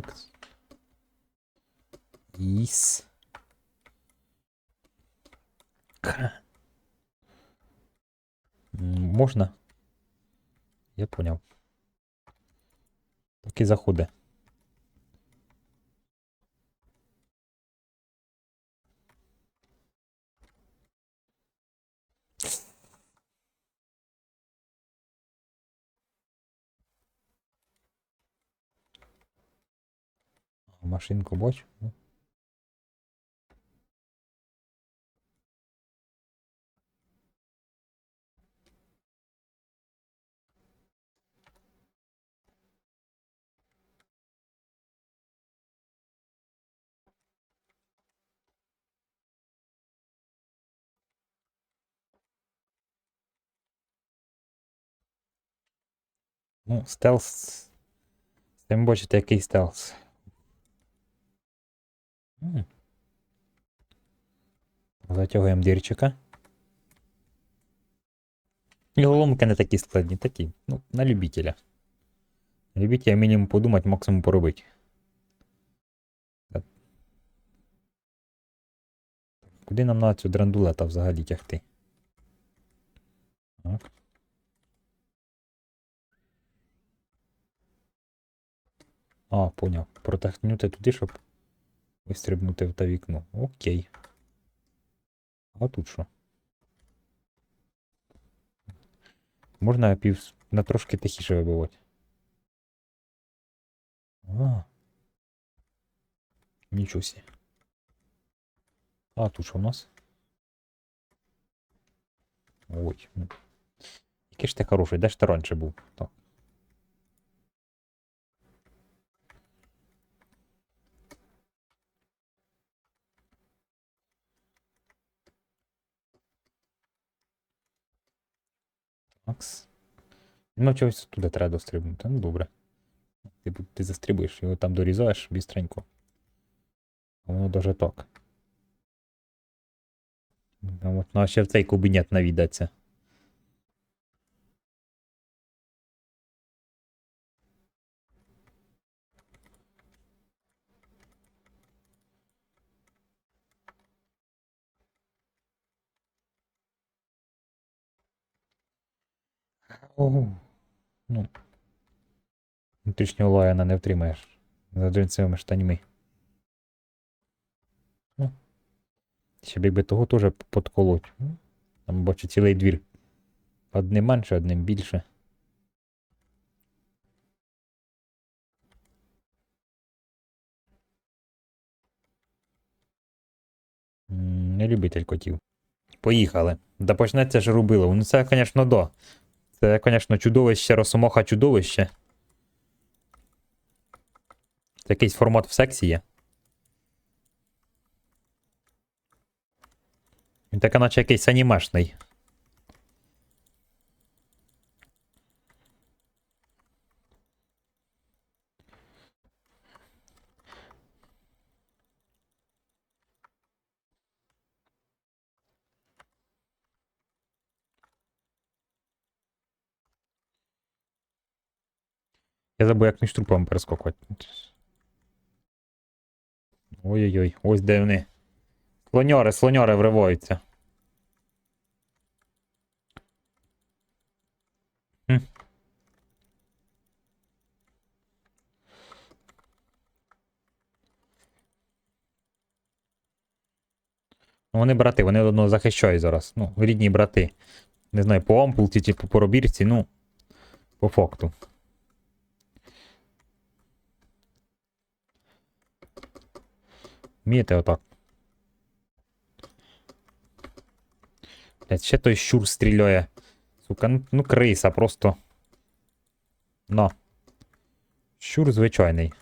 Так. Іс. Можна? Я поняв. Такі заходи. Машинку бач. Ну. Ну, стелс. Самі бачите, який стелс. Затягуємо дірчика. І головки не такі складні, такі. Ну, на любителя. На любителя мінімум подумати, максимум поробити. Куди нам на цю драндулета взагалі тягти? Так. А, поняв. Протахнути туди, щоб вистрибнути в те вікно. Окей. А тут що? Можна пів на трошки тихіше вибивати. А. Нічого сі. А тут що у нас? Ой. ну. Який ж ти хороший, де ж ти раніше був? Так. Макс. Ну, чогось туди треба дострибнути. Ну, добре. Ти, бу- ти застрибуєш, його там дорізаєш бістренько. Воно даже так. А от, ну, ще в цей кабінет навідаться. Ну. Внутрішнього лаяна не втримаєш. За джинсовими штаньми. Ну. Ще б якби того теж подколоть. Ну, Там бачу цілий двір. Одним менше, одним більше. Не любитель котів. Поїхали. Да почнеться ж рубило. Ну це, звісно, до. Це, звісно, чудовище, росомоха чудовище. Це якийсь формат в сексі є. Він таке, наче якийсь анімешний. Я забув, як між трупами перескокувати. Ой-ой-ой, ось де вони. Слоньори, слоньори вриваються. Ну, Вони брати, вони одного захищають зараз. Ну, рідні брати. Не знаю, по ампулці чи по поробірці, ну, по факту. Вмієте отак. Блять, ще той щур стріляє. Сука, ну, ну криса просто. На. Щур звичайний.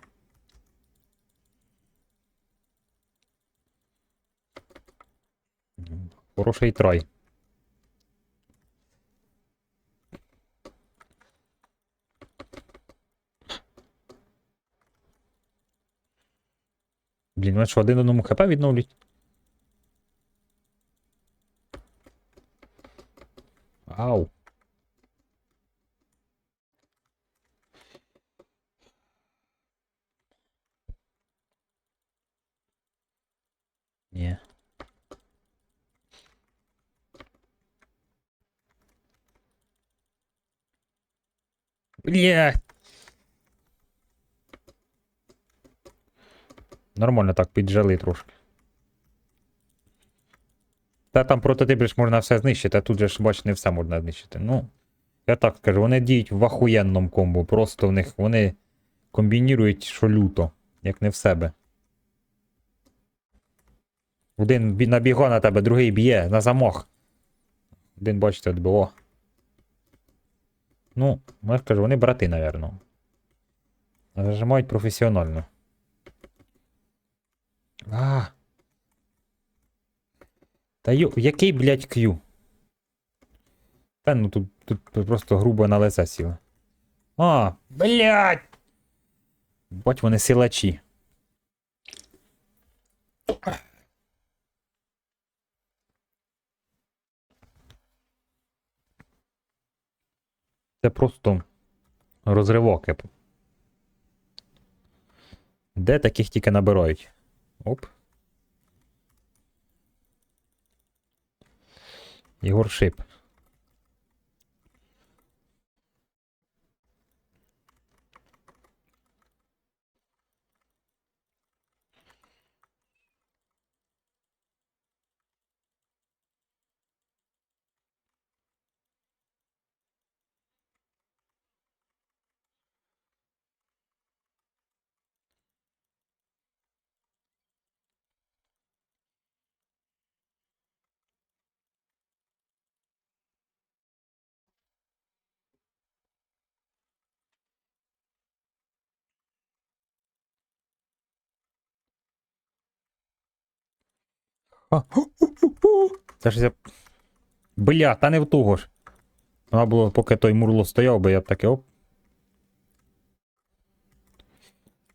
Хороший трой. Блін, вони що один одному хп відновлюють. Ау. Ні. Блять. Нормально так піджали трошки. Та там прототип ж можна все знищити, а тут же ж, бач, не все можна знищити. Ну, я так скажу, вони діють в ахуєнному комбо. Просто в них вони комбінірують, що люто, як не в себе. Один бі- на тебе, другий б'є на замок. Один, бачите, відбило. Ну, я кажу, вони брати, напевно. Зажимають професіонально. А. Та йо, який, блядь, к'ю? Та ну тут, тут просто грубо на лице сіло. А, блядь! Бать вони силачі. Це просто розривоки. Де таких тільки набирають? Оп. Єгор Шип. А, Це ж я. Бля, та не в того ж. Треба було, поки той мурло стояв, би я б таке оп.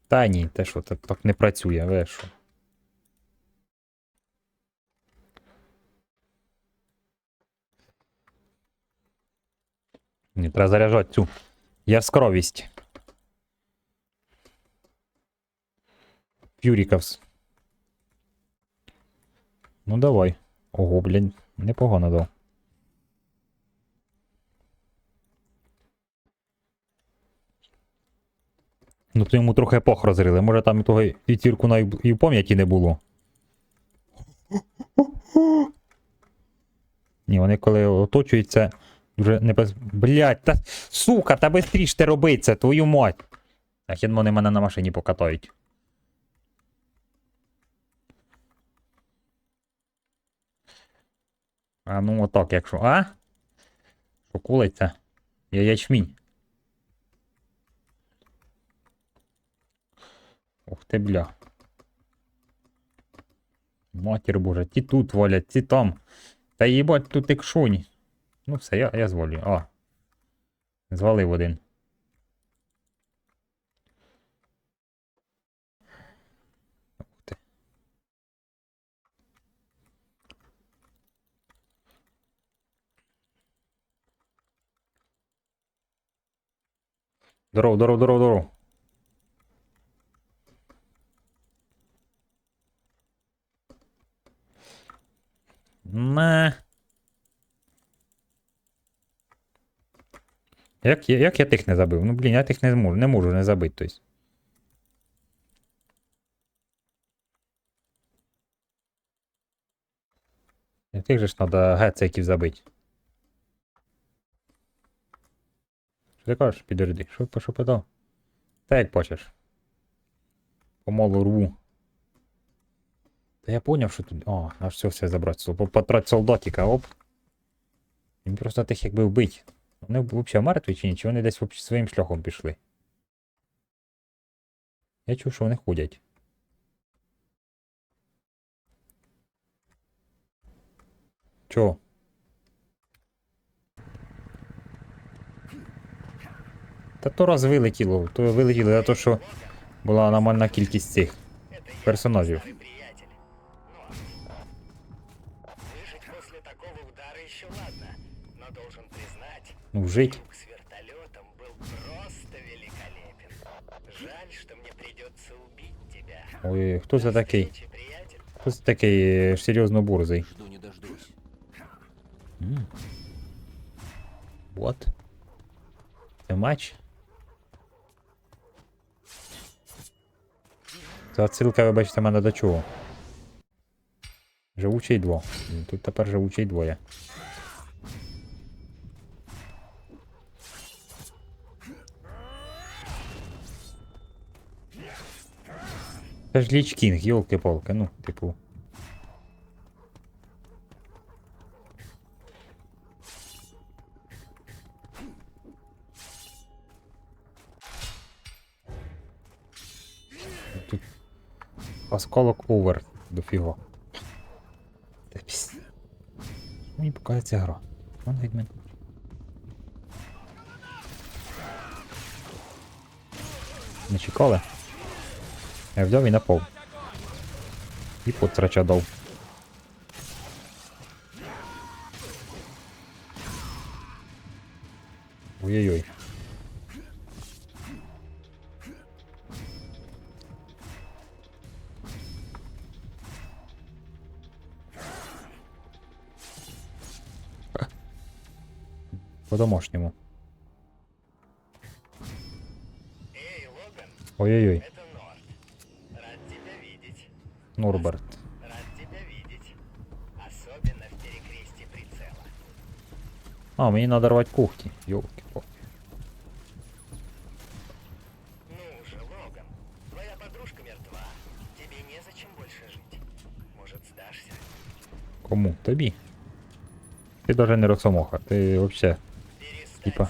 Та ні, те що, так, так не працює, ви що. Ні, треба заряджати цю яскравість. Фюрікавс. Ну давай. Ого, блін, непогано дав. Ну то йому трохи епох розрили. Може там і того і тірку на і в пам'яті не було. Ні, вони коли оточуються, дуже не без. Блять, та сука, та бистріш ти роби це, твою мать. А хідно вони мене на машині покатають. А ну отак, якщо. А? Що кулиться? Я ячмінь. Ух ти, бля. Матір боже, ті тут валять, ті там. Та їбать тут як шоні. Ну все, я, я зволю. А. Звалив один. Здоров, здоров, здоров, здоров. Не. Як, я- як я тих не забив? Ну блін, я тих не можу, не можу не забити. Тобто. Тих же ж треба гецеків забити. Що ти кажеш, підожди? Що, що питав? Та як бачиш. Помалу рву. Та я поняв, що тут. О, аж все все забрати. Потрать солдатика, оп. Він просто тих якби вбить. Вони взагалі мертві чи ні? Чи вони десь своїм шляхом пішли? Я чув, що вони ходять. Чого? Та то раз вилетіло, то вилетіло за те, що була нормальна кількість цих персонажів. Старый приятель. Но выжить после такого удара еще ладно, но должен признать, Ну, жить. трюк с вертолетом был просто великолепен. Жаль, что мне придется убить тебя. Ой, хто це До такий? встречи, приятель. Хто це такий е, серйозно борзий? Жду не дождусь. What? Це матч? Це отсилка, вибачте, мене до чого. Живучий дво. Тут тепер живучий двоє. Це ж Ліч Кінг, йолки-палки, ну, типу. Осколок овер. Та піс. Мені показується гра. Вон від. Не чекали? Я взяв і напав. І потрача дав. Ой-ой-ой. По-домашньому. Эй, Логан, Ой-ой-ой. это Норд. Рад тебя видеть. Норберт. Рад тебя видеть. Особенно в перекрестии прицела. А, мені надо рвати когті. йолки палки Ну же, Логан, твоя подружка мертва. Тебе незачем больше жить. Может, сдашься? Кому? Тобі. Ти даже не Роксомоха, ти вообще Перестань Типа.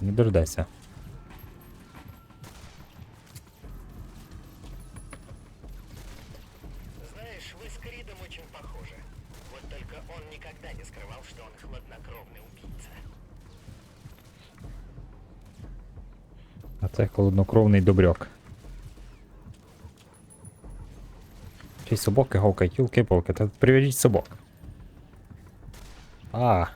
не дождайся. Знаешь, вы с Кридом очень похожи. Вот только он никогда не скрывал, что он хладнокровный убийца. А це холоднокровний добряк. Чи й собаки гавкають, юлки палки та прив'яжіть собак. А.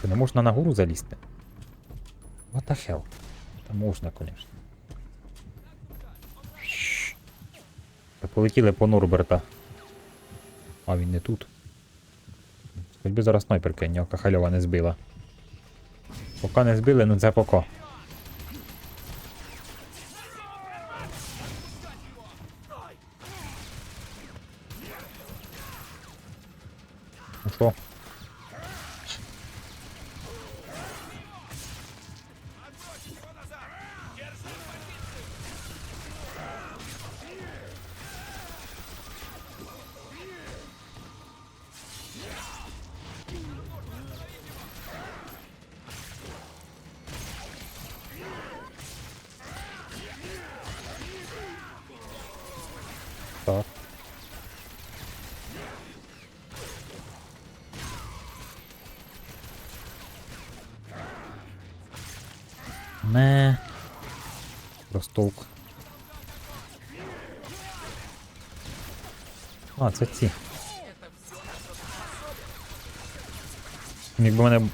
Що, не можна на гору залізти? What the hell? Та можна, конечно. Та полетіли по Норберта. А він не тут. Хоч би зараз снайперки, ніяка хальова не збила. Поки не збили, ну це поки. Ростовк. А, це ці. Якби мене.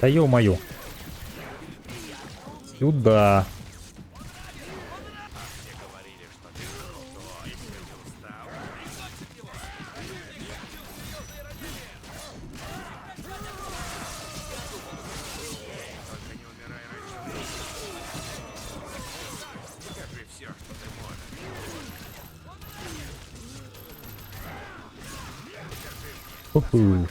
Да ё-моё. Сюда. Уху.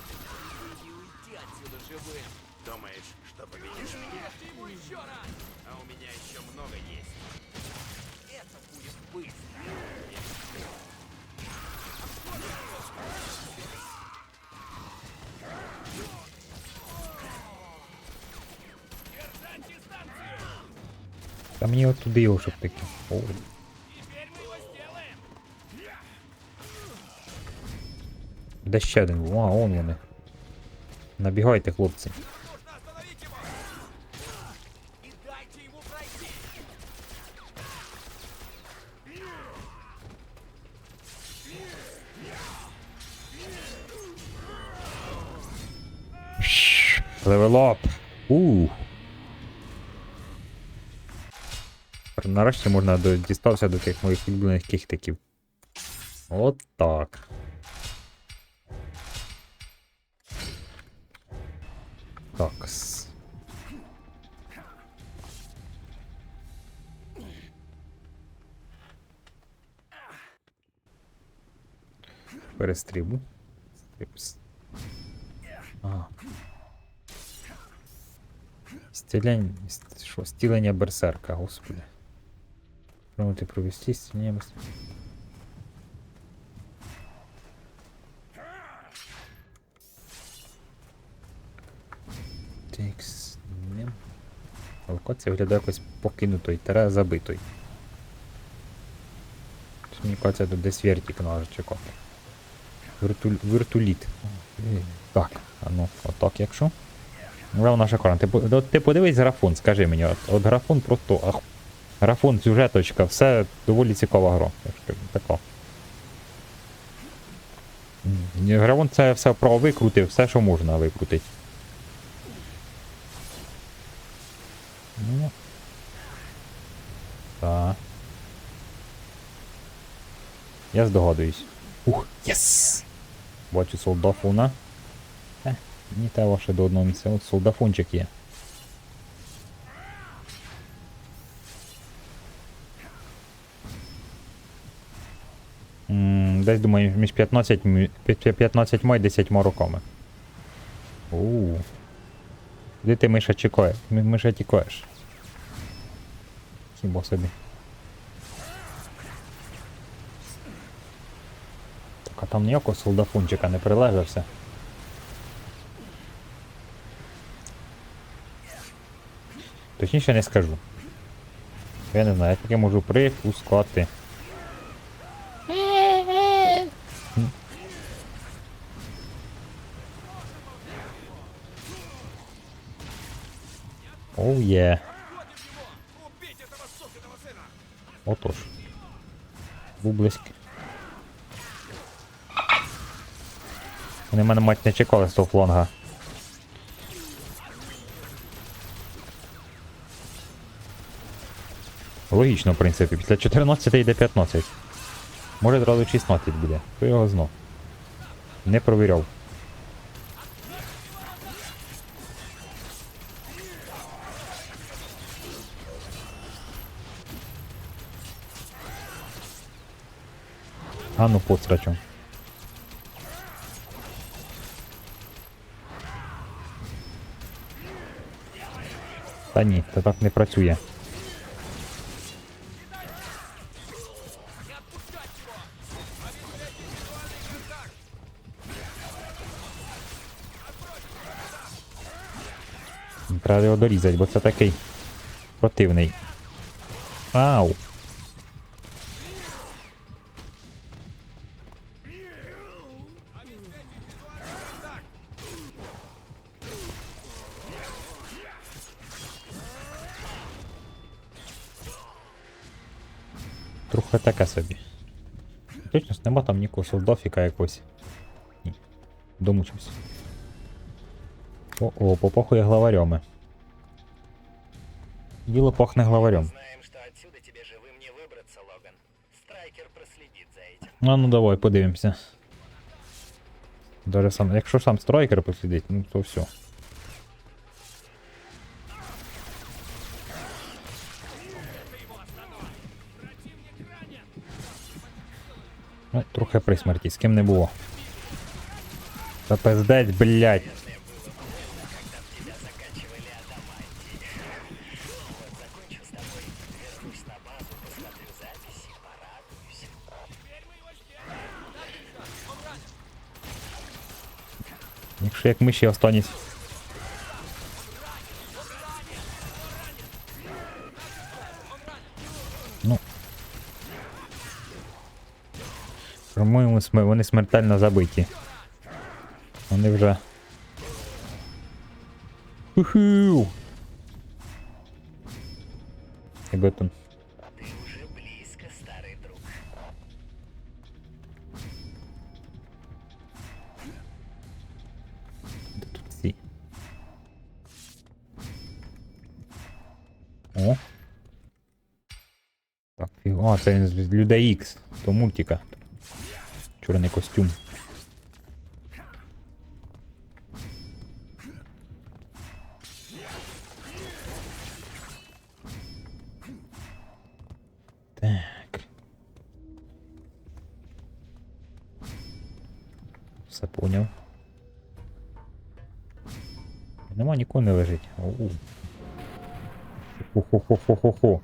Та мені от туди його щоб ти О. Де ще один був? А, он вони. Набігайте, хлопці. Левелоп. Ух. Нарешті можна до, дістався до тих моїх улюблених кіхтиків. От так. Такс. Перестрибу. Стрибс. А. Стілянь... Що? Стілення берсерка, господи. Пробувати провести стілення берсерка. Текс. Нем. Локація виглядає якось покинутою, тере забитою. Мені кажеться, тут десь вертик треба чекати. Виртуль... Виртуліт. Е, Так, а ну, отак якщо. Ну, вона шикарна. Ти, ти подивись графон, скажи мені, от, от графон просто. Ах, графон, сюжеточка, все доволі цікава гра. Така. М, Графон це все про викрутив, все, що можна викрутити. Ну. Так. Я здогадуюсь. Ух, єс! Бачу солдафона. Е, мені треба ще до одного місця. От солдафончик є. Десь думаю, між 15, 15 і 10 роками. Оу. Де ти миша чекає? Миша тікаєш. Хіба собі. Так, а там ніякого солдафунчика не прилежався. Точніше не скажу. Я не знаю, я таке можу припускати. Оу є. Отож. Бублиськ. Вони мене мать не чекали з того фланга. Логічно, в принципі, після 14 йде 15. Може одразу 16 буде. Хто його знав. Не провіряв. А ну посрачу. Та ні, це так не працює. Треба його дорізати, бо це такий противний. Ау! таке собі. Точно ж нема там нікого солдафіка якогось. Ні. Домучився. О-о, попахує главарями. Діло пахне главарем. Знаем, что отсюда тебе живым не выбраться, Логан. Страйкер проследит за этим. А ну давай, подивимося. Даже сам, якщо сам страйкер послідить, ну то все. Ну, трохи при смерті, з ким не було. Та пиздець, блядь. Тебя заканчивали адамантий. Вот закончу По-моєму, вони смертельно забиті. Вони вже. Уху! І бетон. Близько, старий друг. О. Так, фіг. Це він з людей Ікс, то мультика. Чорний костюм. Так. Все поняв. Нема нікого не лежить. Хо-хо-хо-хо-хо-хо.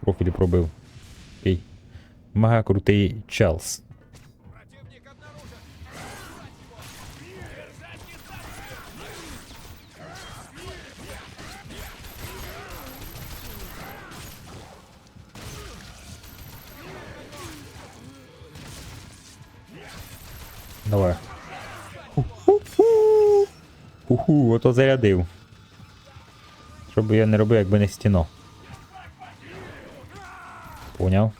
Профіль пробив. Окей. Мега крутий Челс. Ху-ху, ото зарядив. Що би я не робив, якби не стіно. Поняв.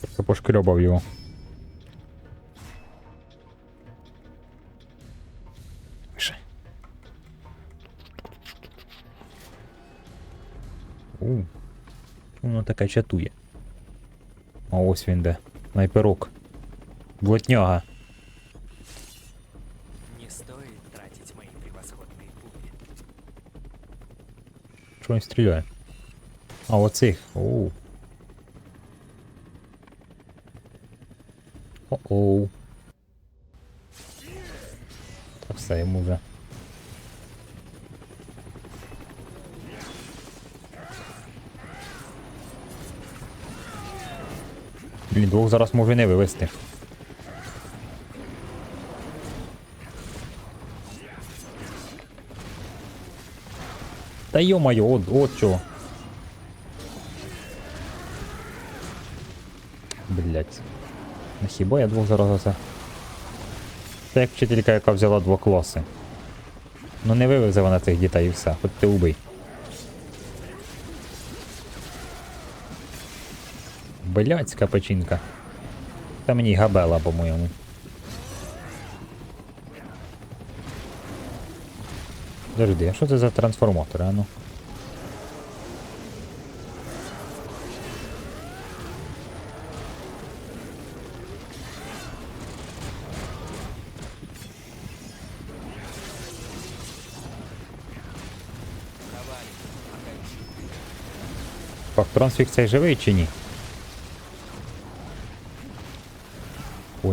Трохи пошкрьобав його. Чатує. А ось він де. Снайперок. Блотняга. Не стоит тратить мои превосходные пули. Що він стріляє? А, оцих. Оу. О-оу. Та все, йому вже. Блін, двох зараз може не вивести. Та йо-моє, от, от чого. Блять. Ну хіба я двох зараз оце. Це як вчителька, яка взяла два класи. Ну не вивезе вона цих дітей і все, хоч ти убий. Блядська печінка. Та мені габела, по-моєму. Подожди, а що це за трансформатори, а ну? Трансфік цей живий чи ні?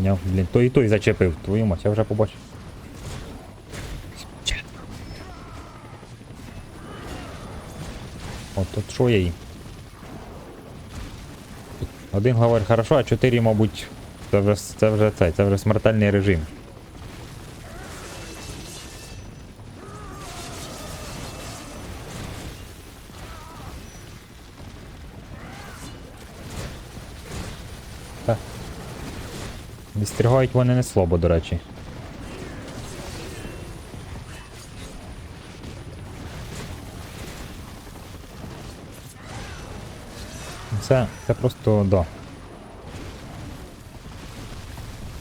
Поняв, блін, той і той зачепив. Твою мать, я вже побачив. От тут що я їм? Один главарь хорошо, а чотири, мабуть, це вже це вже це, це вже смертельний режим. Відстерігають вони не слабо, до речі. Це, це просто да.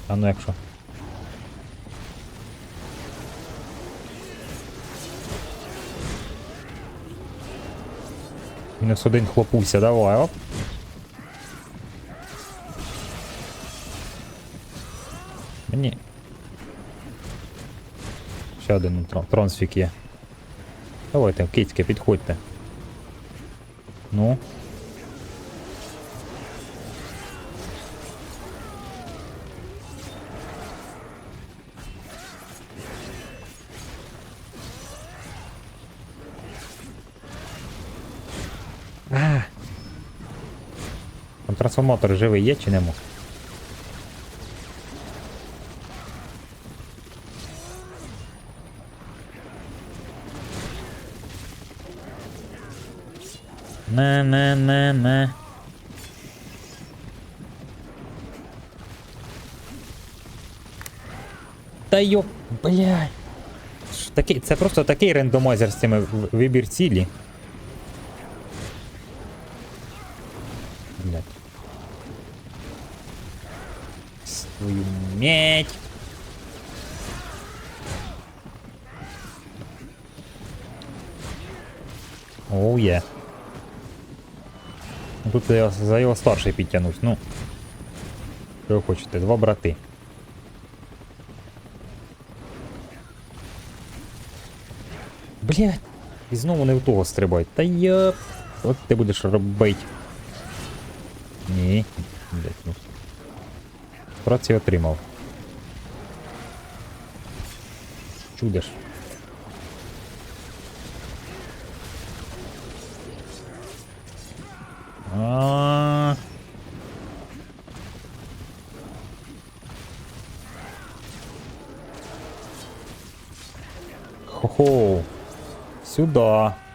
А ну якщо. Мінус один хлопуся, давай, оп. Ще один трансфік є. Давайте, кицьки, підходьте. Ну. А. Там трансформатор живий є чи нема? Не, не, не. Та йоп, блядь. Такий, це просто такий рендомайзер з цими вибір цілі. Блядь. Свою медь. Оу є. Ну, Тут я за його старший підтягнусь, ну. Що ви хочете, два брати. Блять, і знову не в того стрибай. Та я. От ти будеш робити. Ні. Блять, ну. Праці отримав. Чудиш. 그啊.